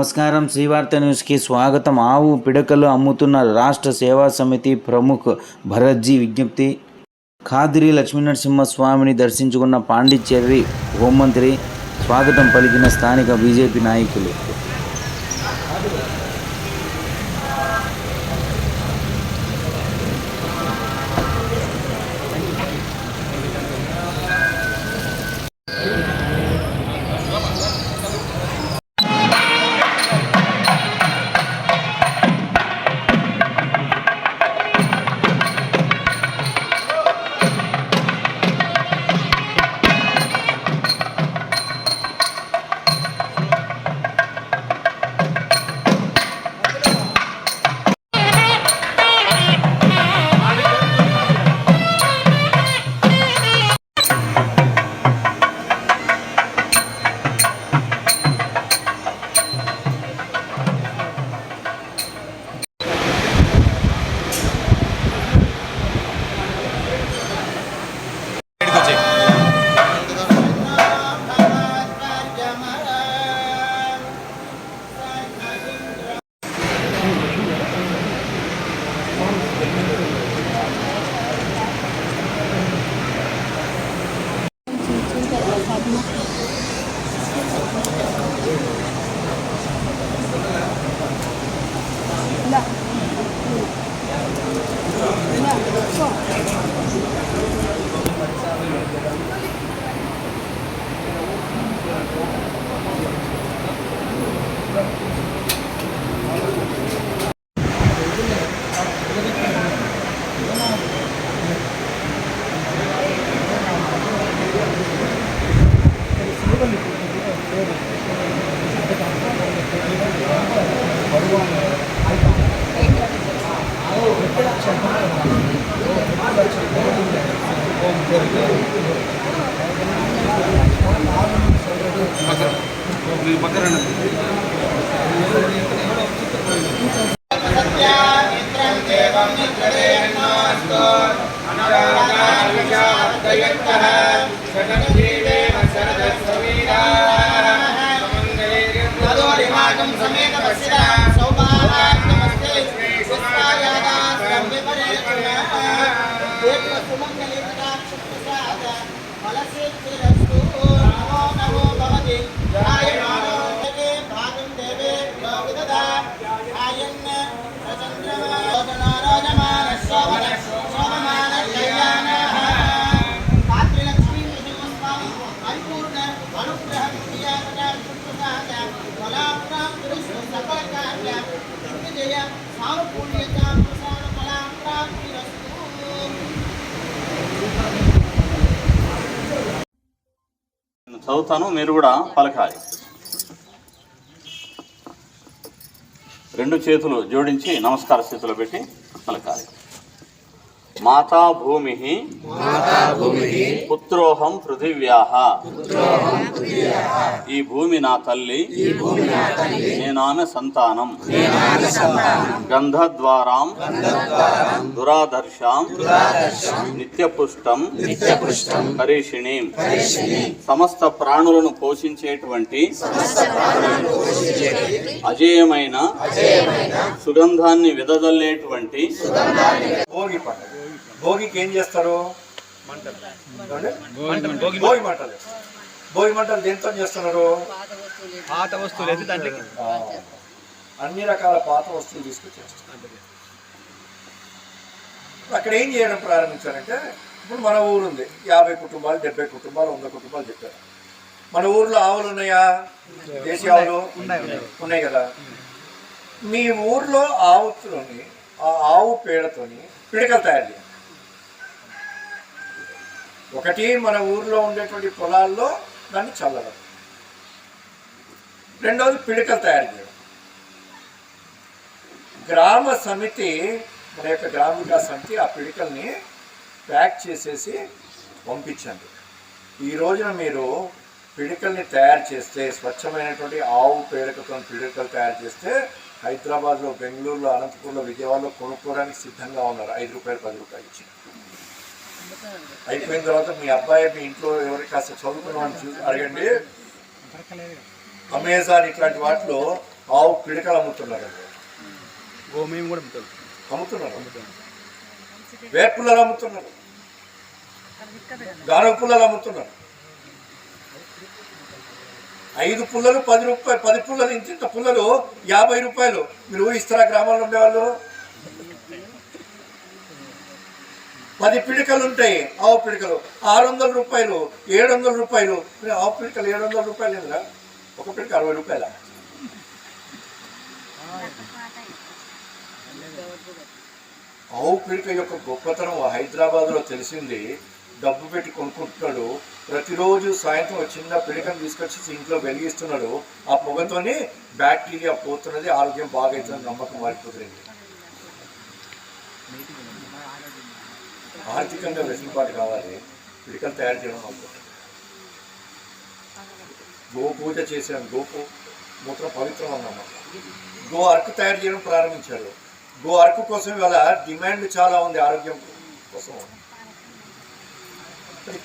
నమస్కారం. శ్రీవార్త న్యూస్కి స్వాగతం. ఆవు పిడకలు అమ్ముతున్న రాష్ట్ర సేవా సమితి ప్రముఖ్ భరత్జీ విజ్ఞప్తి. ఖాదిరి లక్ష్మీనరసింహస్వామిని దర్శించుకున్న పాండిచ్చేరి హోంమంత్రి స్వాగతం పలికిన స్థానిక బీజేపీ నాయకులు. பக்கம் பக்கம் చదువుతాను మీరు కూడా పలకాలి. రెండు చేతులు జోడించి నమస్కార స్థితిలో పెట్టి పలకాలి. మాతా భూమి పుత్రోహం పృథివ్యాహ ఈ భూమి నా తల్లి నేనామె సంతానం గంధద్వారాం దురాదర్శాం నిత్యపుష్టం హరీషిణీం సమస్త ప్రాణులను పోషించేటువంటి అజేయమైన సుగంధాన్ని విదజల్లేటువంటి భోగి పండుగ. భోగికి ఏం చేస్తారు? భోగి మంటలు. భోగి మంటలు దేంతో చేస్తున్నారు? పాత వస్తువులు అన్ని రకాల పాత వస్తువులు తీసుకొచ్చి అక్కడ ఏం చేయడం ప్రారంభించారంటే ఇప్పుడు మన ఊరు ఉంది యాభై కుటుంబాలు డెబ్బై కుటుంబాలు వంద కుటుంబాలు చెప్పారు. మన ఊర్లో ఆవులు ఉన్నాయా? దేశీ ఆవులు? ఉన్నాయి కదా. మీ ఊర్లో ఆవుతోని ఆ ఆవు పేడతోని పిడకలు తయారు చేయాలి. ఒకటి మన ఊర్లో ఉండేటువంటి పొలాల్లో దాన్ని చల్లడం. రెండవది పిడకలు తయారు చేయడం. గ్రామ సమితి మన యొక్క గ్రామ వికాస్ సమితి ఆ పిడికల్ని ప్యాక్ చేసేసి పంపించండి. ఈ రోజున మీరు పిడికల్ని తయారు చేస్తే స్వచ్ఛమైనటువంటి ఆవు పేడకతో పిడికలు తయారు చేస్తే హైదరాబాద్లో బెంగళూరులో అనంతపూర్లో విజయవాడలో కొనుక్కోవడానికి సిద్ధంగా ఉన్నారు. ఐదు రూపాయలు పది రూపాయలు ఇచ్చి. అయిపోయిన తర్వాత మీ అబ్బాయి మీ ఇంట్లో ఎవరికి కాస్త చదువుకున్న వాళ్ళని చూసి అడగండి. అమెజాన్ ఇట్లాంటి వాటిలో ఆవు పిడకలు అమ్ముతున్నారు. గోమయం కూడా అమ్ముతారు అమ్ముతున్నారు. వేప పుల్లలు అమ్ముతున్నారు. గానవ పుల్లలు అమ్ముతున్నారు. ఐదు పుల్లలు పది రూపాయలు పది పుల్లలు ఇంత ఇంత పుల్లలు యాభై రూపాయలు. మీరు ఊహిస్తారా గ్రామాల్లో ఉండేవాళ్ళు? పది పిడికలు ఉంటాయి ఆవు పిడికలు. ఆరు వందల రూపాయలు ఏడు వందల రూపాయలు ఆవు పిడికలు ఏడు వందల రూపాయలు ఏందిరా? ఒక పిడిక అరవై రూపాయల? ఆవు పిడిక యొక్క గొప్పతనం హైదరాబాద్లో తెలిసింది. డబ్బు పెట్టి కొనుక్కుంటున్నాడు. ప్రతిరోజు సాయంత్రం ఒక చిన్న పిడికను తీసుకొచ్చి ఇంట్లో వెలిగిస్తున్నాడు. ఆ పొగతోనే బ్యాక్టీరియా పోతున్నది ఆరోగ్యం బాగైతుందని నమ్మకం మారిపోతుంది ఆర్థికంగా వెసులుబాటు కావాలి. పిడికలు తయారు చేయడం అనుకుంటుంది గో పూజ చేశాను గోపు మూత్రం పవిత్రం అన్నమాట. గో అరకు తయారు చేయడం ప్రారంభించారు. గో అరకు కోసం ఇవాళ డిమాండ్ చాలా ఉంది ఆరోగ్యం కోసం.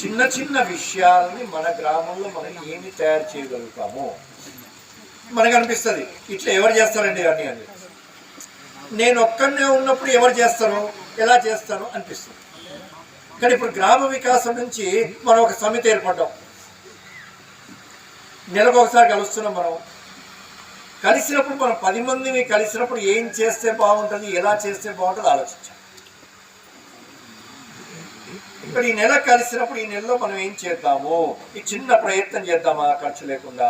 చిన్న చిన్న విషయాలని మన గ్రామంలో మనం ఏమి తయారు చేయగలుగుతాము మనకు అనిపిస్తుంది ఇట్లా ఎవరు చేస్తారండి అన్నీ అని. నేను ఒక్కనే ఉన్నప్పుడు ఎవరు చేస్తాను ఎలా చేస్తాను అనిపిస్తుంది. కానీ ఇప్పుడు గ్రామ వికాసం నుంచి మనం ఒక సమితి ఏర్పడ్డాం. నెలకు ఒకసారి కలుస్తున్నాం మనం. కలిసినప్పుడు మనం పది మందిని కలిసినప్పుడు ఏం చేస్తే బాగుంటుంది ఎలా చేస్తే బాగుంటుంది ఆలోచించాలి. ఇక్కడ ఈ నెల కలిసినప్పుడు ఈ నెలలో మనం ఏం చేద్దాము? ఈ చిన్న ప్రయత్నం చేద్దామా? ఖర్చు లేకుండా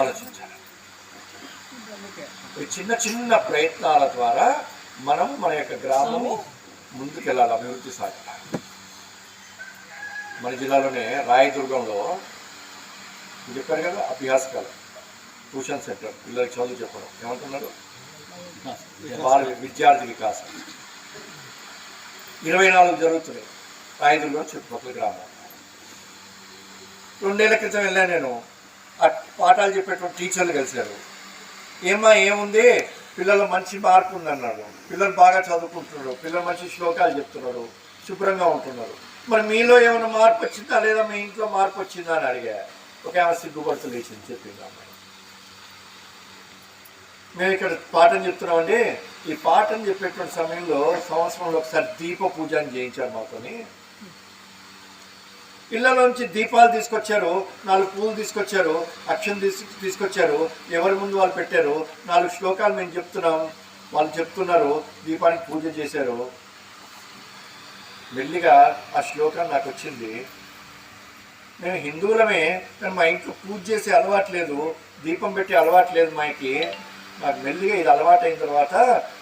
ఆలోచించాలి. ఈ చిన్న చిన్న ప్రయత్నాల ద్వారా మనం మన యొక్క గ్రామము ముందుకెళ్ళాలి అభివృద్ధి సాగాలి మన జిల్లాలోనే రాయదుర్గంలో చెప్పారు కదా అభ్యాసకాలు ట్యూషన్ సెంటర్ పిల్లలకి చదువు చెప్పడం. ఏమంటున్నారు బాల విద్యార్థి వికాసం. ఇరవై నాలుగు జరుగుతున్నాయి. రాయదుర్గం చుట్టుపక్కల గ్రామం. రెండేళ్ళ క్రితం వెళ్ళాను నేను. ఆ పాఠాలు చెప్పేటువంటి టీచర్లు కలిశారు. ఏమా ఏముంది? పిల్లల మంచి మార్పు ఉందన్నారు పిల్లలు బాగా చదువుకుంటున్నారు. పిల్లలు మంచి శ్లోకాలు చెప్తున్నారు. శుభ్రంగా ఉంటున్నారు. మరి మీలో ఏమైనా మార్పు వచ్చిందా? లేదా మీ ఇంట్లో మార్పు వచ్చిందా అని అడిగా. ఒక ఆమె సిగ్గుపడుతూ లేచింది చెప్పింది అమ్మాయి మేము ఇక్కడ పాఠం చెప్తున్నామండి. ఈ పాఠం చెప్పేటువంటి సమయంలో సంవత్సరంలో ఒకసారి దీప పూజ అని చేయించారు మాతోని. ఇళ్ళలోంచి దీపాలు తీసుకొచ్చారు నాలుగు పూలు తీసుకొచ్చారు అక్షం తీసు తీసుకొచ్చారు ఎవరి ముందు వాళ్ళు పెట్టారు నాలుగు శ్లోకాలు మేము చెప్తున్నాం. వాళ్ళు చెప్తున్నారు దీపానికి పూజ చేశారు. మెల్లిగా ఆ శ్లోకం నాకు వచ్చింది. మేము హిందువులమే కానీ మా ఇంట్లో పూజ చేసే అలవాటు లేదు దీపం పెట్టే అలవాటు లేదు మాకి. నాకు మెల్లిగా ఇది అలవాటు అయిన తర్వాత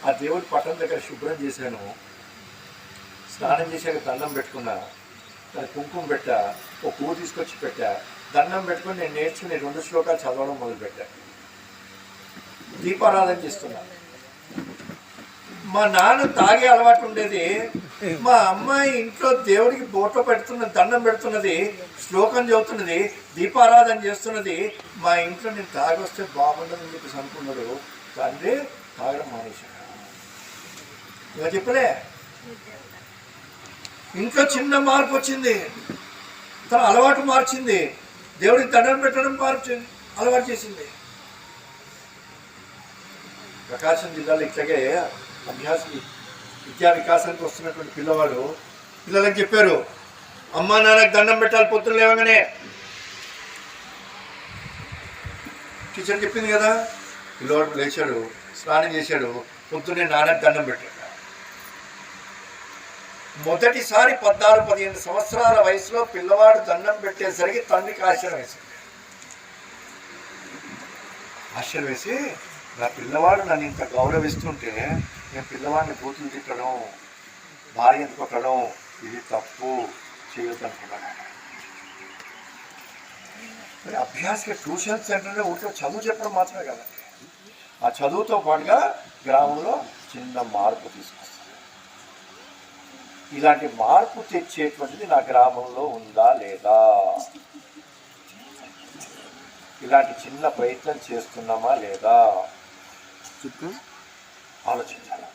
ఆ దేవుడి పట్టణం దగ్గర శుభ్రం చేశాను. స్నానం చేశాక దండం పెట్టుకున్నాను కుంకుమ పెట్టా ఒక పువ్వు తీసుకొచ్చి పెట్టా దండం పెట్టుకొని నేను నేర్చుకుని రెండు శ్లోకాలు చదవడం మొదలుపెట్టా. దీపారాధన చేస్తున్నా. మా నాన్న తాగే అలవాటు ఉండేది మా అమ్మాయి ఇంట్లో దేవుడికి బోట్లో పెడుతున్న దండం పెడుతున్నది శ్లోకం చదువుతున్నది దీపారాధన చేస్తున్నది మా ఇంట్లో నేను తాగొస్తే బాగుండదని చెప్పేసి అనుకున్నాడు. తండ్రి తాగడం మానేశాడు ఇలా చెప్పలే? ఇంట్లో చిన్న మార్పు వచ్చింది. తన అలవాటు మార్చింది. దేవుడికి దండం పెట్టడం మార్చి అలవాటు చేసింది. ప్రకాశం జిల్లాలో ఇట్లాగే అభ్యాస విద్యా వికాసానికి వస్తున్నటువంటి పిల్లవాడు పిల్లలకు చెప్పారు అమ్మా నాన్నకు దండం పెట్టాలి పొద్దున్న లేవగానే. టీచర్ చెప్పింది కదా పిల్లవాడు లేచాడు స్నానం చేశాడు పొద్దున్నే నాన్నకు దండం పెట్టాడు. మొదటిసారి పద్నాలుగు పదిహేను సంవత్సరాల వయసులో పిల్లవాడు దండం పెట్టేసరికి తండ్రికి ఆశ్చర్యం వేసింది ఆశ్చర్యం వేసి నా పిల్లవాడు నన్ను ఇంత గౌరవిస్తుంటే నేను పిల్లవాడిని బూతులు తిట్టడం భార్య కొట్టడం ఇది తప్పు చేయొద్దు అనుకున్నాను మరి అభ్యాసకి ట్యూషన్ సెంటర్లో ఊరికే చదువు చెప్పడం మాత్రమే కదా. ఆ చదువుతో పాటుగా గ్రామంలో చిన్న మార్పు తీసుకున్నాను. ఇలాంటి మార్పు తెచ్చేటువంటిది నా గ్రామంలో ఉందా లేదా? ఇలాంటి చిన్న ప్రయత్నం చేస్తున్నామా లేదా? ఆలోచించాలి?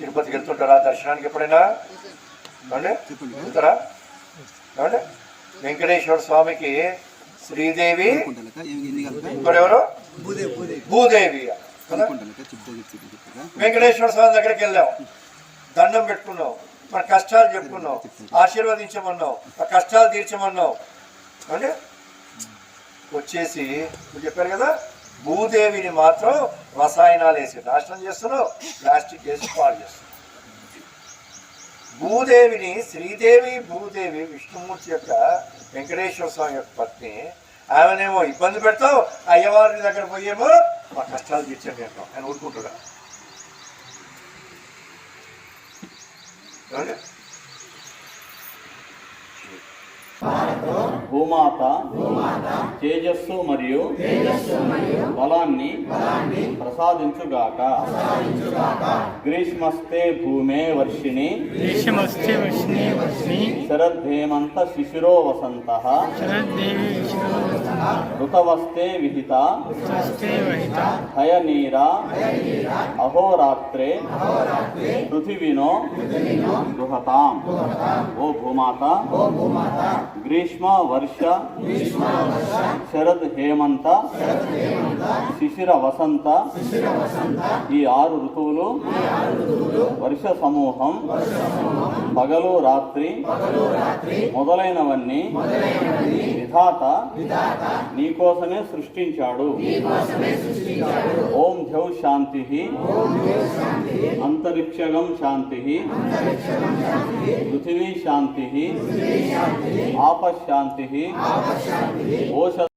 తిరుపతికి వెళ్తుంటారా? దర్శనానికి ఎప్పుడైనా? వెళ్తారా? వెంకటేశ్వర స్వామికి శ్రీదేవి. ఇంకోరెవరు? భూదే భూదే భూదేవి వెంకటేశ్వర స్వామి దగ్గరికి వెళ్ళాం. దండం పెట్టుకున్నావు. మన కష్టాలు చెప్పుకున్నావు. ఆశీర్వదించమన్నావు. ఆ కష్టాలు తీర్చమన్నావు. అంటే వచ్చేసి నువ్వు చెప్పారు కదా భూదేవిని మాత్రం రసాయనాలు వేసి నాశనం చేస్తున్నావు ప్లాస్టిక్ వేసి పాడు చేస్తున్నావు. భూదేవిని శ్రీదేవి భూదేవి విష్ణుమూర్తి యొక్క వెంకటేశ్వర స్వామి యొక్క పత్ని ఆమెనేమో ఇబ్బంది పెడతావు అయ్యవారి దగ్గర పోయేమో మా కష్టాలు తీర్చండి అంటాం ఆయన ఊరుకుంటున్నాడు. భూమాత తేజస్సు మరియు బలాన్ని ప్రసాదించుగాక. గ్రీష్మస్తే భూమే వర్షిణి శరద్ధేమంత శిశిరో వసంత. ఋతవస్తే విహిత హయనీరా అహోరాత్రే పృథివినో గృహతాం ఓ భూమాత గ్రీష్మ వర్ష శరద్ హేమంత శిశిర వసంత ఈ ఆరు ఋతువులు వర్ష సమూహం పగలు రాత్రి మొదలైనవన్నీ విధాత నీకోసమే సృష్టించాడు. ఓం ధ్యౌ శాంతి. అంతరిక్షగం శాంతి. పృథివీ శాంతి. ఆపశాంతి ఓష